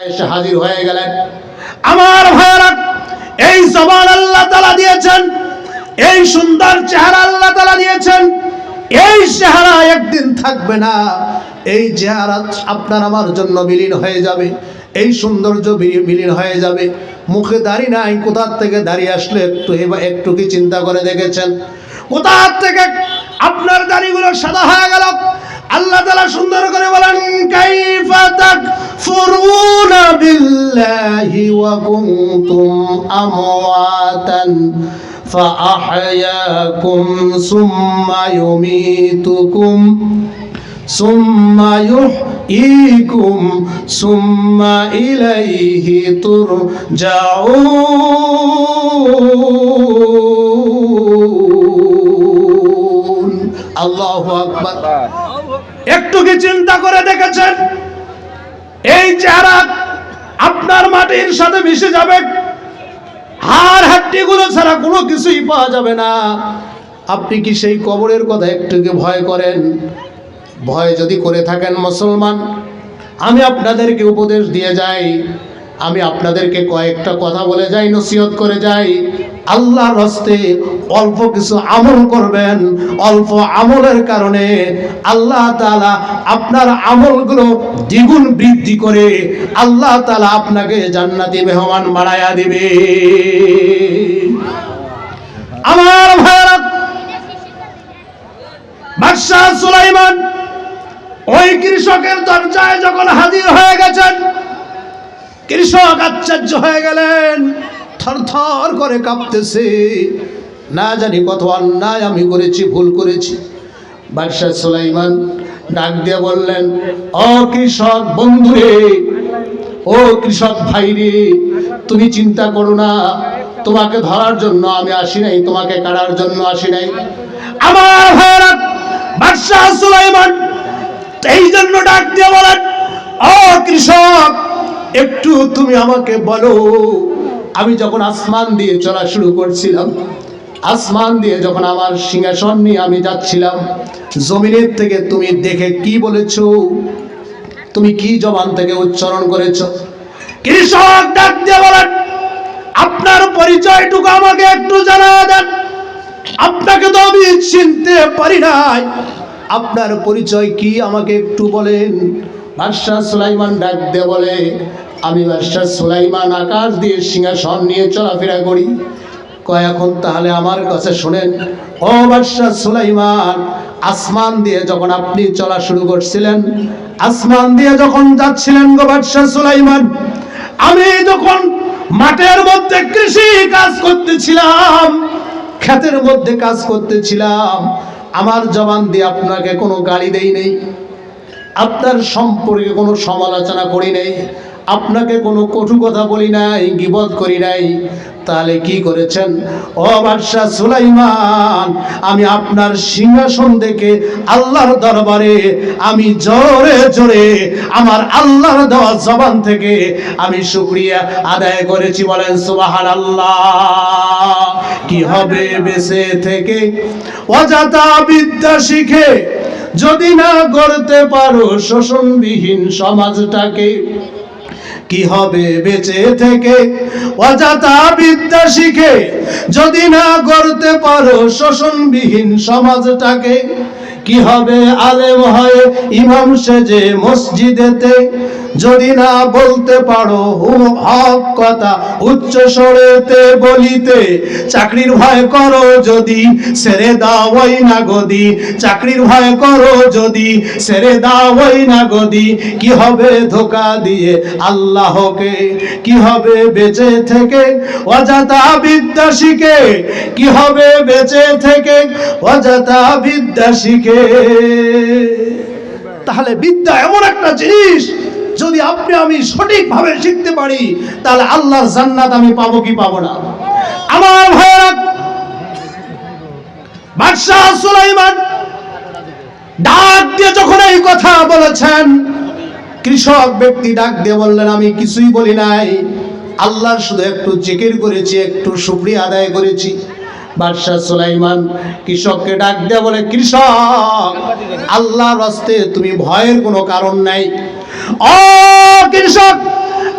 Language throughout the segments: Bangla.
এসে হাজির হয়ে গেলেন। আমার ভাইয়েরা, এই জবান আল্লাহ তালা দিয়েছেন, এই সুন্দর চেহারা আল্লাহ তালা দিয়েছেন, এই চেহারা একদিন থাকবে না। এই চেহারা আপনার আমার জন্য বিলীন হয়ে যাবে, এই সৌন্দর্য বিলীন হয়ে যাবে। মুখে দাড়ি নাই, কোথার থেকে দাঁড়িয়ে আসলে একটু এবার একটু কি চিন্তা করে দেখেছেন? কোথার থেকে আপনার দাড়িগুলো সাদা হয়ে গেল? আল্লাহ তালা সুন্দর করে বলেন কাইফা তাকফুরুনা বিল্লাহি ওয়া কুনতুম আমওয়াতান فأحياكم ثم يميتكم ثم يحييكم ثم إليه ترجعون الله أكبر একটু কি চিন্তা করে দেখেছেন? এই চেহারা আপনার মাটির সাথে মিশে যাবে। হার হাড্ডি গুলো ছাড়া কোনো কিছুই পাওয়া যাবে না। আপনি কি সেই কবরের কথা একটু কি ভয় করেন? ভয় যদি করে থাকেন মুসলমান, আমি আপনাদেরকে উপদেশ দিয়ে যাই। আমি আপনাদেরকে কয়েকটা কথা বলে যাই, নসিহত করে যাই। আল্লাহর হস্তে অল্প কিছু আমল করবেন, অল্প আমলের কারণে আল্লাহ তাআলা আপনার আমলগুলো দ্বিগুণ বৃদ্ধি করে আল্লাহ তাআলা আপনাকে জান্নাতি মেহমান বানায়া দিবে। আমার ভাইরা বাদশাহ সুলাইমান ওই কৃষকের দরজায় যখন হাজির হয়ে গেছেন কৃষক আশ্চর্য হয়ে গেলেন। থরথর করে কাঁপতেছে। না জানি কত অন্যায় আমি করেছি, ভুল করেছি। বাদশাহ সুলাইমান ডাক দিয়ে বললেন ও কৃষক বন্ধুরে, ও কৃষক ভাই রে তুমি চিন্তা করো না। তোমাকে ধরার জন্য আমি আসি নাই, তোমাকে কাড়ার জন্য আসি নাই। আমার ভাইরা বাদশাহ সুলাইমান এই জন্য ডাক দিয়ে বলেন ও কৃষক একটু তুমি আমাকে বলো। আমি যখন আসমান দিয়ে চলা শুরু করছিলাম, আসমান দিয়ে যখন আমার সিংহাসন নিয়ে আমি যাচ্ছিলাম, জমিনের থেকে তুমি দেখে কি বলেছ? তুমি কি জবান থেকে উচ্চারণ করেছ? কৃষক ডাক দিয়ে বলেন, আপনার পরিচয়টুকু আমাকে একটু জানা দেন। আপনাকে তো আমি চিনতে পারি নাই। আপনার পরিচয় কি আমাকে একটু বলেন? বাদশাহ সুলাইমান ডাক দিয়ে বলে, আমি বাদশাহ সুলাইমান আকাশ দিয়ে সিংহাসন নিয়ে চলাফেরা করি। কয়, এখন তাহলে আমার কাছে শোনেন, ও বাদশাহ সুলাইমান, আসমান দিয়ে যখন আপনি চলা শুরু করছিলেন, আসমান দিয়ে যখন যাচ্ছিলেন গো বাদশাহ সুলাইমান, আমি যখন মাঠের মধ্যে কৃষি কাজ করতেছিলাম, ক্ষেতের মধ্যে কাজ করতেছিলাম, আমার জবান দিয়ে আপনাকে কোনো গালি দেই নেই। আপনার সম্পর্কে কোনো সমালোচনা করি নাই, আপনাকে কোনো কটু কথা বলি নাই গিবত করি নাই, তাহলে কি করেছেন? ও বাদশাহ সুলাইমান, আমি আপনার সিংহাসন দেখে আল্লাহর দরবারে আমি জোরে জোরে আমার আল্লাহর দেওয়া জবান থেকে আমি শুক্রিয়া আদায় করেছি, বলেন সুবাহান আল্লাহ কি হবে বেঁচে থেকে? অজাতা বিদ্যা শিখে যদি না গড়তে পারো শোষণবিহীন সমাজটাকে, কি হবে বেঁচে থেকে? অজাতা বিদ্যা শিখে যদি না গড়তে পারো শোষণবিহীন সমাজটাকে, কি হবে আলেম হয় ইমাম সেজে মসজিদেতে? যদি না বলতে পারো হক কথা, উচ্চ স্বরেতে বলিতে, চাকরির ভয় করো যদি, ছেড়ে দাওয়াই না গদি চাকরির ভয় করো যদি, ছেড়ে দাওয়াই না গদি কি হবে ধোকা দিয়ে আল্লাহকে, কি হবে বেঁচে থেকে অজাতা বিদ্যা শিখে কি হবে বেঁচে থেকে অজাতা বিদ্যা শিখে তাহলে বিদ্যা এমন একটা জিনিস যদি আপনি আমি সঠিকভাবে শিখতে পারি, তাহলে আল্লাহর জান্নাত আমি পাবো কি পাবো না? আমার ভাইয়েরা, বাদশাহ সুলাইমান ডাক দিয়ে যখন এই কথা বলেছেন, কৃষক ব্যক্তি ডাক দিয়ে বললেন, আমি কিছুই বলি নাই। আল্লাহর শুধু একটু জিকির করেছি, একটু শুক্রিয়া আদায় করেছি। বাদশাহ সুলাইমান কৃষককে ডাক দিয়ে বলে, কৃষক, আল্লাহর রাস্তে তুমি ভয়ের কোনো কারণ নাই। ও কৃষক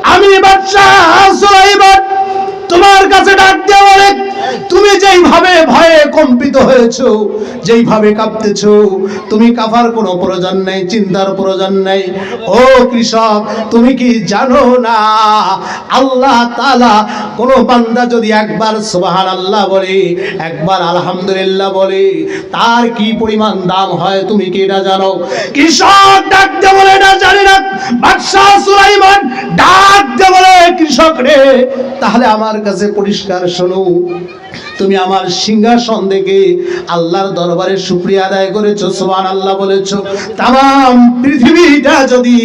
আমি বাদশাহ সুলাইমান তোমার কাছে ডাক বলে তুমি যেইভাবে ভয়ে কম্পিত হয়েছো যেইভাবে কাঁপতেছো তুমি কাফার কোনো প্রয়োজন নেই চিন্তার প্রয়োজন নেই। ও কৃষক তুমি কি জানো না? আল্লাহ তাআলা কোন বান্দা যদি একবার সুবহান আল্লাহ বলে একবার আলহামদুলিল্লাহ বলে তার কি পরিমাণ দাম হয় তুমি কি এটা জানো? কৃষক ডাক দিয়ে বলে না জানি না। বাদশাহ সুলাইমান ডাক দিয়ে বলে কৃষক রে তাহলে আমার কাছে পরিষ্কার শোনো। তুমি আমার সিংহাসন দেখে আল্লাহর দরবারে শুক্রিয়া আদায় করেছ সোহান আল্লাহ বলেছ। তাম পৃথিবীটা যদি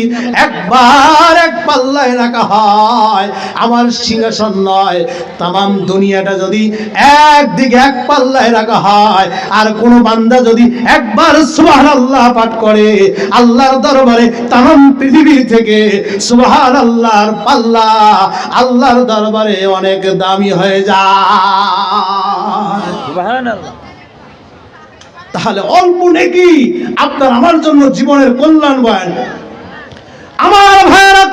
একবার এক পাল্লায় রাখা হয়, আমার সিংহাসন নয়, তাম দুনিয়াটা যদি একদিকে এক পাল্লায় রাখা হয়, আর কোনো বান্দা যদি একবার সুবহান আল্লাহ পাঠ করে, আল্লাহর দরবারে তাম পৃথিবী থেকে সুবহান আল্লাহর পাল্লা আল্লাহর দরবারে অনেক দামি হয়ে যায়। তাহলে অল্প নেকি আপনার আমার জন্য জীবনের কল্যাণ বয়ান আমার ভাইয়েরা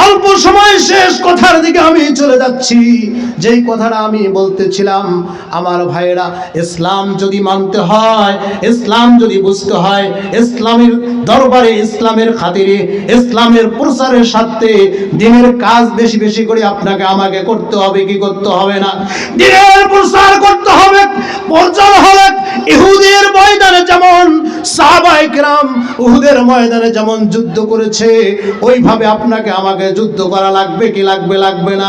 অল্প সময় শেষ কথার দিকে আমি চলে যাচ্ছি। যেই কথাটা আমি বলতেছিলাম, আমার ভাইয়েরা, ইসলাম যদি মানতে হয়, ইসলাম যদি বুঝতে হয়, ইসলামের দরবারে, ইসলামের খাতিরে, ইসলামের প্রচারের স্বার্থে দিনের কাজ বেশি বেশি করে আপনাকে আমাকে করতে হবে, কি করতে হবে না? দিনের প্রচার করতে হবে, প্রচার হবে ইহুদের ময়দানে যেমন সাহাবায়ে কেরাম উহুদের ময়দানে যেমন যুদ্ধ করেছে, ওইভাবে আপনাকে আমাকে যুদ্ধ করা লাগবে। কি লাগবে লাগবে না।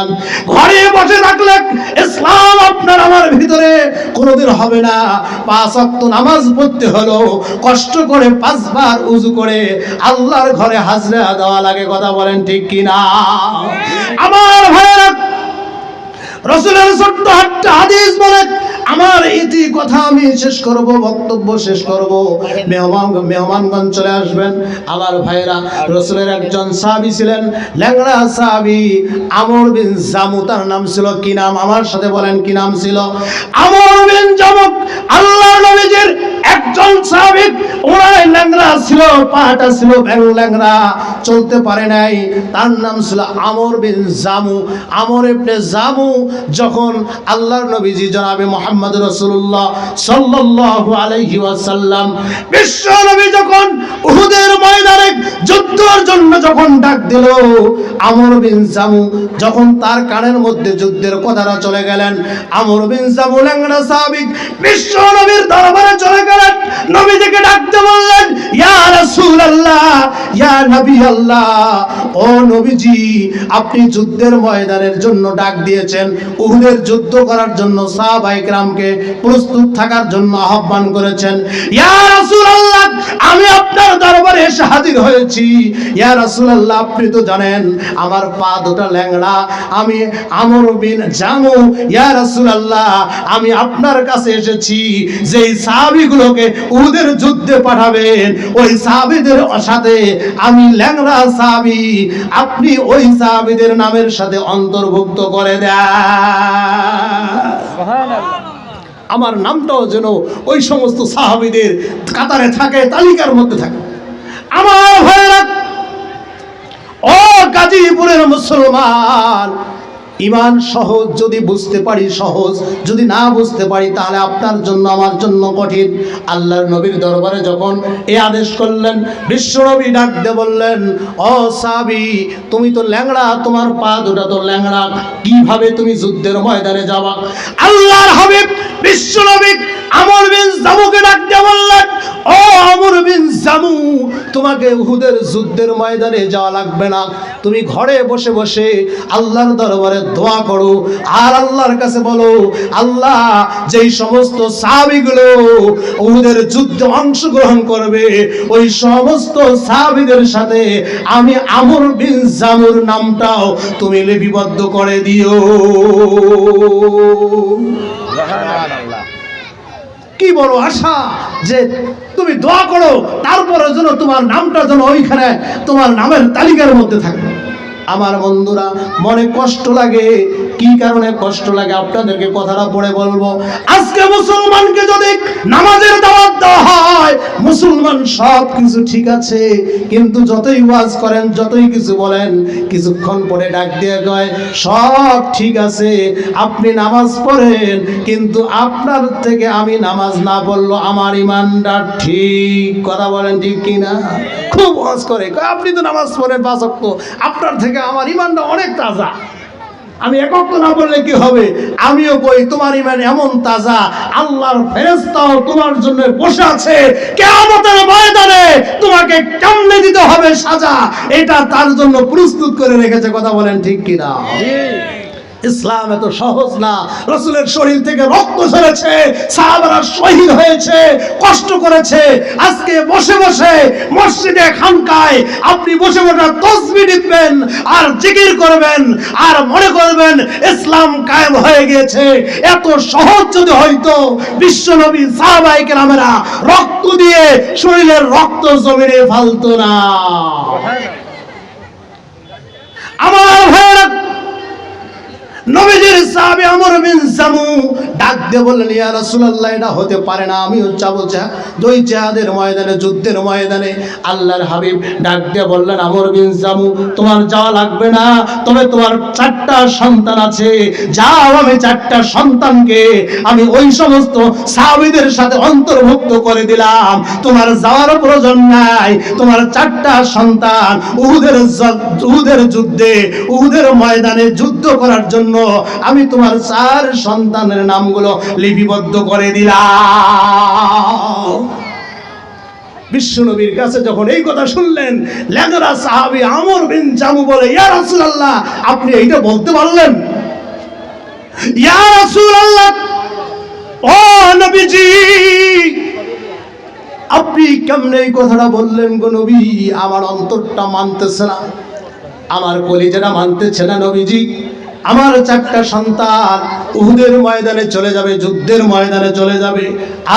ঘরে বসে থাকলে ইসলাম আপনার আমার ভিতরে কোনোদিন হবে না। পাঁচ অক্ত নামাজ পড়তে হলো কষ্ট করে পাঁচবার উজু করে আল্লাহর ঘরে হাজরা দেওয়া লাগে, কথা বলেন ঠিক কিনা আমার ভাইয়েরা, রসুলের ছোট্ট হাতটা হাদিস বলে আমার ইতি কথা আমি শেষ করব, বক্তব্য শেষ করব। মেহমান মেহমানগঞ্জ চলে আসবেন। আমার ভাইরা রসুলের একজন সাহাবি ছিলেন, ল্যাংড়া সাহাবি, আমর বিন জামু তার নাম ছিল কি নাম? আমার সাথে বলেন কি নাম ছিল? আমর বিন জামুক আল্লাহ নবীজির একজন সাহাবিক ওনার ল্যাংড়া ছিল পাটা ছিল ব্যাং ল্যাংড়া, চলতে পারে নাই। তার নাম ছিল আমর বিন জামু। আমর ইবনে জামু যখন আল্লাহর নবীজি জনাবে মোহাম্মদ রসুল্লাহ সাল্লাল্লাহু আলাইহি ওয়াসাল্লাম, বিশ্ব নবী যখন উহুদের ময়দানে যুদ্ধের জন্য যখন ডাক দিল, আমর বিন জামু যখন তার কানের মধ্যে যুদ্ধের কথাটা চলে গেলেন, আমর বিন জামু ল্যাংড়া সাহাবিক বিশ্ব নবীর দরবারে চলে গেলেন, নবীজিকে ডাকতে বললেন, ইয়া রাসূলুল্লাহ আপনি যুদ্ধের ময়দানের জন্য ডাক দিয়েছেন। উহুদের যুদ্ধ করার জন্য সাহাবায়ে কেরামকে প্রস্তুত থাকার জন্য আহ্বান করেছেন। আমি আপনার দরবারে এসে হাজির হয়েছি। ইয়া আপনি তো জানেন, আমার পা দুটো ল্যাংড়া। আমি আমর বিন জামু। ইয়া রাসূলুল্লাহ, আমি আপনার কাছে এসেছি। যেই সাহাবীগুলোকে উহুদের যুদ্ধে পাঠাবেন, ওই সাহাবীদের সাথে আমি ল্যাংরা সাবি আপনি ওই সাহাবিদের নামের সাথে অন্তর্ভুক্ত করে দেয় আমার নামটাও যেন ওই সমস্ত সাহাবিদের কাতারে থাকে তালিকার মধ্যে থাকে। আমার ভয় ও গাজীপুরের মুসলমান ইমান সহজ, যদি বুঝতে পারি সহজ, যদি না বুঝতে পারি তাহলে আপনার জন্য, আমার জন্য কঠিন। আল্লাহর নবীর দরবারে যখন এ আদেশ করলেন বিশ্বনবী ডাক দে বললেন অ সাবি তুমি তো ল্যাংড়া, তোমার পা দুটা তো ল্যাংড়া, কীভাবে তুমি যুদ্ধের ময়দানে যাবা? আল্লাহর হাবিব বিশ্বনবী আমর বিন জামুকে ডাক দিয়ে বললেন, ও আমর বিন জামু, তোমাকে উহুদের যুদ্ধের ময়দানে যাওয়া লাগবে না। তুমি ঘরে বসে বসে আল্লাহর দরবারে দোয়া করো আর আল্লাহর কাছে বলো, আল্লাহ যেই সমস্ত সাহাবিগুলো উহুদের যুদ্ধে অংশগ্রহণ করবে, ওই সমস্ত সাহাবিদের সাথে আমি আমর বিন জামুর নামটাও তুমি লিপিবদ্ধ করে দিও। কি বড় আশা যে তুমি দোয়া করো, তারপরে যেন তোমার নামটা যেন ওইখানে তোমার নামের তালিকার মধ্যে থাকবে। আমার বন্ধুরা, মনে কষ্ট লাগে কি কারণে কষ্ট লাগে আপনাদেরকে কথাটা পড়ে বলব? আজকে মুসলমানকে যদি নামাজের দাওয়াত দেওয়া হয়, মুসলমান সব কিছু ঠিক আছে, কিন্তু যতই ওয়াজ করেন, যতই কিছু বলেন, কিছুক্ষণ পরে ডাক দিয়ে কয়, সব ঠিক আছে, আপনি নামাজ পড়েন, কিন্তু আপনার থেকে আমি নামাজ না পড়ল আমার ইমানটা ঠিক। কথা বলেন ঠিক কি না খুব ওয়াজ করে আপনি তো নামাজ পড়েন বাসক্ত আপনার থেকে আমার ইমানটা অনেক তাজা। আমি একক না বললে কি হবে? আমিও কই, তোমার ইমান এমন তাজা, আল্লাহর ফেরেস্তাও তোমার জন্য বসে আছে। কেয়ামতের ময়দানে তোমাকে কেমনে দিতে হবে সাজা। এটা তার জন্য প্রস্তুত করে রেখেছে, কথা বলেন ঠিক কিনা? ইসলাম এত সহজ না। রসুলের শরীর থেকে রক্ত ঝরেছে, সাহাবারা শহীদ হয়েছে, কষ্ট করেছে। আজকে বসে বসে মসজিদে খানকায় আপনি বসে বসে তসবি দিবেন আর জিকির করবেন, আর মনে করবেন ইসলাম কায়েম হয়ে গেছে এত সহজ যদি হয়তো বিশ্বনবী সাহাবাই কেরামেরা রক্ত দিয়ে শরীরের রক্ত জমিনে ফালতো না। আমার ভাইয়েরা নবীজির সাহাবী আমর বিন জামু ডাক দিয়ে বললেন, ইয়া রাসূলুল্লাহ, এটা হতে পারে না, আমিও যাব যা দুই জিহাদের ময়দানে, যুদ্ধের ময়দানে আল্লাহর হাবিব ডাক দিয়ে বললেন, আমর বিন জামু, তোমার যাওয়া লাগবে না, তবে তোমার চারটা সন্তান আছে, যাও আমি চারটা সন্তানকে, আমি ওই সমস্ত সাহাবীদের সাথে অন্তর্ভুক্ত করে দিলাম, তোমার যাওয়ার প্রয়োজন নাই, তোমার চারটা সন্তান উহুদের উহুদের যুদ্ধে, উহুদের ময়দানে যুদ্ধ করার জন্য আমি তোমার চার সন্তানের নামগুলো লিপিবদ্ধ করে দিলাম। বিশ্বনবীর কাছে যখন এই কথা শুনলেন, লেগরা সাহাবি আমর বিন জামু বলে, ইয়া রাসূলুল্লাহ, আপনি এইটা বলতে পারলেন? ইয়া রাসূলুল্লাহ, ও নবীজি, আপনি কেমনে এই কথাটা বললেন গো নবী? আমার অন্তরটা মানতেছে না। আমার কলিজাটা মানতেছে না নবীজি। আমার চারটা সন্তান উহুদের ময়দানে চলে যাবে, যুদ্ধের ময়দানে চলে যাবে।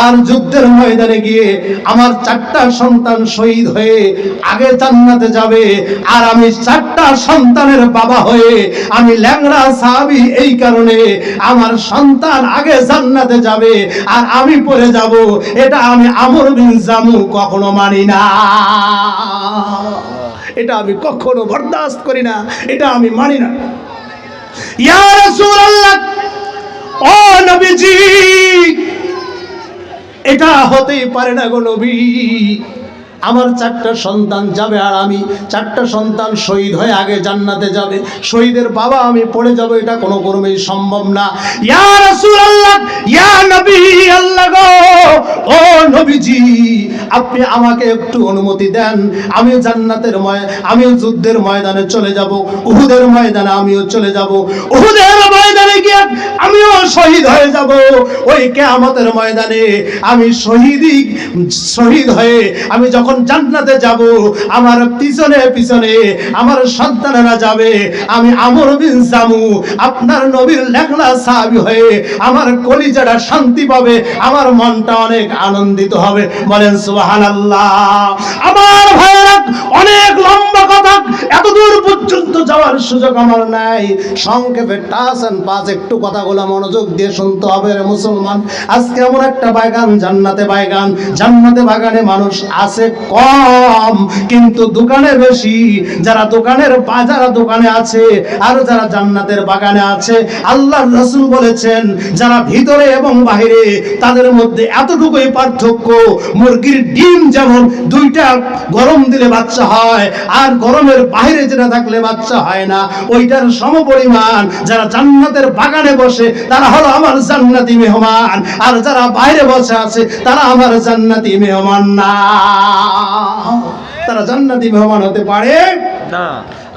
আর যুদ্ধের ময়দানে গিয়ে আমার চারটা সন্তান শহীদ হয়ে আগে জান্নাতে যাবে। আর আমি চারটা সন্তানের বাবা হয়ে আমি ল্যাংড়া সাহাবি এই কারণে আমার সন্তান আগে জান্নাতে যাবে আর আমি পড়ে যাব। এটা আমি আমর বিন জামু কখনো মানি না। এটা আমি কখনো বরদাস্ত করি না। এটা আমি মানি না। এটা হতেই পারে না গো নবী। আমার চারটা সন্তান যাবে আর আমি চারটা সন্তান শহীদ হয়ে আগে জান্নাতে যাবে। শহীদের বাবা আমি পড়ে যাব, এটা কোনো ক্রমেই সম্ভব না। গো, ও নবীজি, আপনি আমাকে একটু অনুমতি দেন। আমি জান্নাতের ময়, আমি যুদ্ধের ময়দানে চলে যাব, উহুদের ময়দানে আমিও চলে যাব। উহুদের ময়দানে গিয়ে আমিও শহীদ হয়ে যাব। ওই কিয়ামতের ময়দানে আমি শহীদই শহীদ হয়ে আমি যখন জান্নাতে যাব, আমার পিছনে পিছনে আমার সন্তানেরা যাবে। আমি আমর বিন জামু, আপনার নবীর লেখনা সাহাবী হয়ে আমার কলিজাটা শান্তি পাবে, আমার মনটা অনেক আনন্দিত হবে। বলেন, সুবহানাল্লাহ। আমার ভাইয়েরা, অনেক লম্বা কথা এত দূর পর্যন্ত যাওয়ার সুযোগ আমার নাই। সংক্ষেপে টাস এন্ড পাস একটু কথাগুলো মনোযোগ দিয়ে শুনতে হবে মুসলমান। আজকে এমন একটা বাগান, জান্নাতে বাগান, জান্নাতে বাগানে মানুষ আছে কম, কিন্তু দোকানে বেশি। যারা দোকানের যারা দোকানে আছে, আর যারা জান্নাতের বাগানে আছে আল্লাহ রসুল বলেছেন, যারা ভিতরে এবং বাইরে তাদের মধ্যে এতটুকুই পার্থক্য, মুরগির ডিম যেমন দুইটা গরম দিলে বাচ্চা হয়, আর গরমের বাইরে যেটা থাকলে বাচ্চা হয় না, ওইটার সমপরিমাণ যারা জান্নাতের বাগানে বসে, তারা হলো আমার জান্নাতি মেহমান। আর যারা বাইরে বসে আছে, তারা আমার জান্নাতি মেহমান না। তারা জান্নাতি মেহমান হতে পারে না।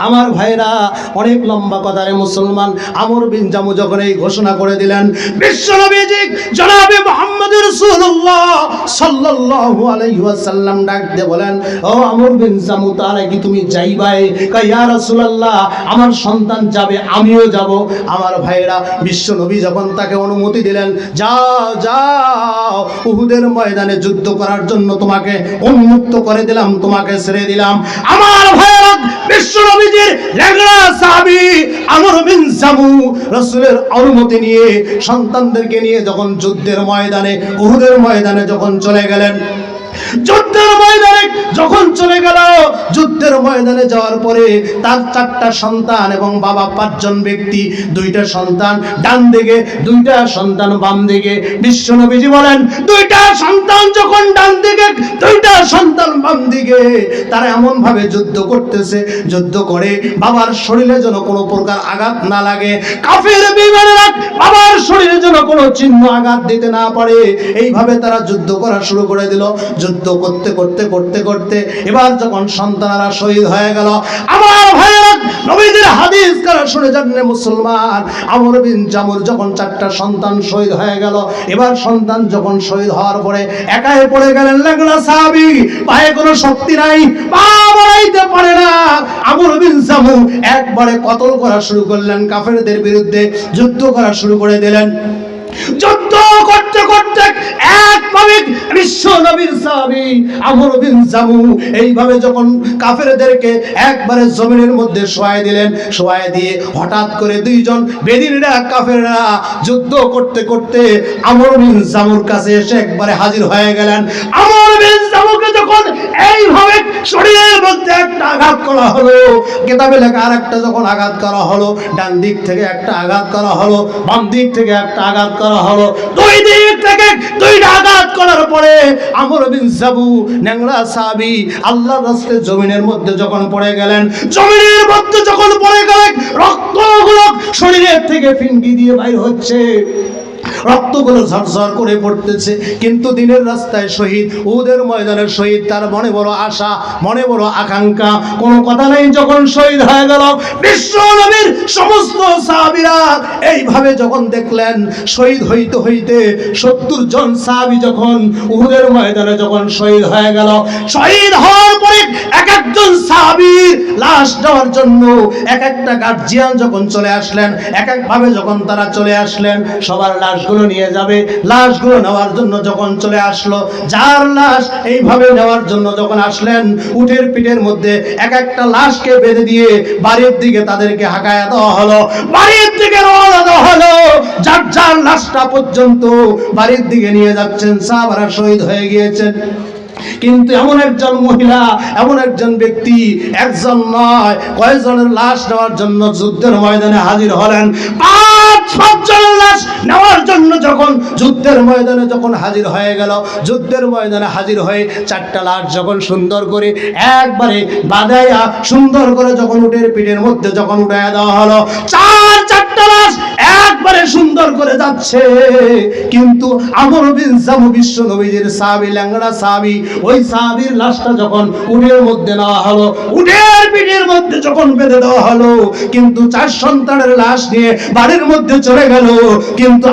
আমার ভাইরা অনেক লম্বা কথা রে মুসলমান। আমর বিন জামু যখন এই ঘোষণা করে দিলেন জনাবে সাল্লাল্লাহু আলাইহি ওয়াসাল্লাম বলেন, ও আমর বিন জামু কি তুমি যাইবাই? কই ইয়া রাসূলুল্লাহ, আমার সন্তান যাবে, আমিও যাব। আমার ভাইরা বিশ্বনবী যখন তাকে অনুমতি দিলেন, যাও যাও, উহুদের ময়দানে যুদ্ধ করার জন্য তোমাকে উন্মুক্ত করে দিলাম, তোমাকে ছেড়ে দিলাম। আমার ভাইরা বিশ্বনবীজির লেগড়া সাহাবি আমর বিন জামু অনুমতি নিয়ে সন্তানদেরকে নিয়ে যখন যুদ্ধের ময়দানে, উহুদের ময়দানে যখন চলে গেলেন যুদ্ধের ময়দানে যখন চলে গেল, যুদ্ধের ময়দানে যাওয়ার পরে তার চারটা সন্তান এবং বাবা পাঁচজন ব্যক্তি, দুইটা সন্তান ডান দিকে, দুইটা সন্তান বাম দিকে। বিশ্বনবীজি বলেন, দুইটা সন্তান যখন ডান দিকে, দুইটা সন্তান বাম দিকে। তারা এমন ভাবে যুদ্ধ করতেছে, যুদ্ধ করে বাবার শরীরে যেন কোনো প্রকার আঘাত না লাগে। কাফের বিমানেরা বাবার শরীরে যেন কোনো চিহ্ন আঘাত দিতে না পারে। এইভাবে তারা যুদ্ধ করা শুরু করে দিল। যুদ্ধ করতে করতে করতে করতে এবার যখন সন্তানারা শহীদ হয়ে গেল, আমার ভাইয়েরা নবীদের হাদিস কারা শুনে জানলে মুসলমান। আমর বিন জামুর যখন চারটা সন্তান শহীদ হয়ে গেল, এবার সন্তান যখন শহীদ হওয়ার পরে একাই পড়ে গেলেন লাগলা সাহাবি। পায়ে কোনো শক্তি নাই পা বাড়াইতে পারে না। আমর বিন জামু একবারে কতল করা শুরু করলেন, কাফেরদের বিরুদ্ধে যুদ্ধ করা শুরু করে দিলেন। যুদ্ধ করতে করতে একভাবে বিশ্ব নবীর সাহাবী আমর বিন জামু এইভাবে যখন কাফেরদেরকে একবারে জমিনের মধ্যে শোয়াই দিলেন শোয়াই দিয়ে হঠাৎ করে দুইজন বেদিনরা, কাফেররা যুদ্ধ করতে করতে আমর বিন জামুর কাছে এসে একবারে হাজির হয়ে গেলেন। আমর বিন জামুকে যখন এইভাবে শরীরের মধ্যে একটা আঘাত করা হলো, কেতাবে লেখা আর একটা যখন আঘাত করা হলো, ডান দিক থেকে একটা আঘাত করা হলো, বাম দিক থেকে একটা আঘাত করা হলো, দুই আঘাত করার পরে আমর বিন জাবু, ন্যাংরা আল্লাহ রাস্তে জমিনের মধ্যে যখন পড়ে গেলেন, জমিনের মধ্যে যখন পড়ে গেলেন, রক্তগুলো শরীরের থেকে ফিনকি দিয়ে বাইর হচ্ছে। রক্তগুলো ঝরঝর করে পড়তেছে। কিন্তু দিনের রাস্তায় শহীদ উদের ময়দানে শহীদ, তার মনে বড় আশা, মনে বড় আকাঙ্ক্ষা। কোনো কথা নেই যখন শহীদ হয়ে গেল, বিশ্ব নবীর সমস্ত সাহাবীরা এইভাবে যখন দেখলেন, শহীদ হইতে হইতে সত্তর জন সাহাবী যখন উহুদের ময়দানে যখন শহীদ হয়ে গেল, শহীদ হওয়ার পরে এক একজন লাশ দেওয়ার জন্য এক একটা গার্জিয়ান যখন চলে আসলেন, এক এক ভাবে যখন তারা চলে আসলেন, সবার লাশগুলো নিয়ে যাবে। লাশগুলো নেওয়ার জন্য যখন চলে আসলো, যার লাশ এইভাবে নেওয়ার জন্য যখন আসলেন, উটের পিঠের মধ্যে এক একটা লাশকে বেঁধে দিয়ে বাড়ির দিকে তাদেরকে হাঁকায়া দেওয়া হলো। বাড়ির দিকে রওনা দেওয়া হলো। যার যার লাশটা পর্যন্ত বাড়ির দিকে নিয়ে যাচ্ছেন সাহাবারা শহীদ হয়ে গিয়েছেন। কিন্তু এমন একজন মহিলা, এমন একজন ব্যক্তি, একজন নয়, কয়েকজনের লাশ নেওয়ার জন্য যুদ্ধের ময়দানে হাজির হলেন। লাশ নেওয়ার জন্য যখন যুদ্ধের ময়দানে যখন হাজির হয়ে গেল, যুদ্ধের ময়দানে হাজির হয়ে চারটা লাশ যখন সুন্দর করে একবারে বাদাইয়া সুন্দর করে যখন উটের পিঠের মধ্যে যখন উঠাইয়া দেওয়া হলো, চার, চারটা লাশ একবারে সুন্দর করে যাচ্ছে। কিন্তু আমর বিন জামু বিশ্ব নবীজির সাহাবি, ল্যাংড়া সাহাবি, ওই সাহাবির লাশটা যখন উটের মধ্যে নেওয়া হলো, উটের পিঠের মধ্যে যখন বেঁধে দেওয়া হলো, কিন্তু চার সন্তানের লাশ নিয়ে বাড়ির মধ্যে চলে গেল। কিন্তু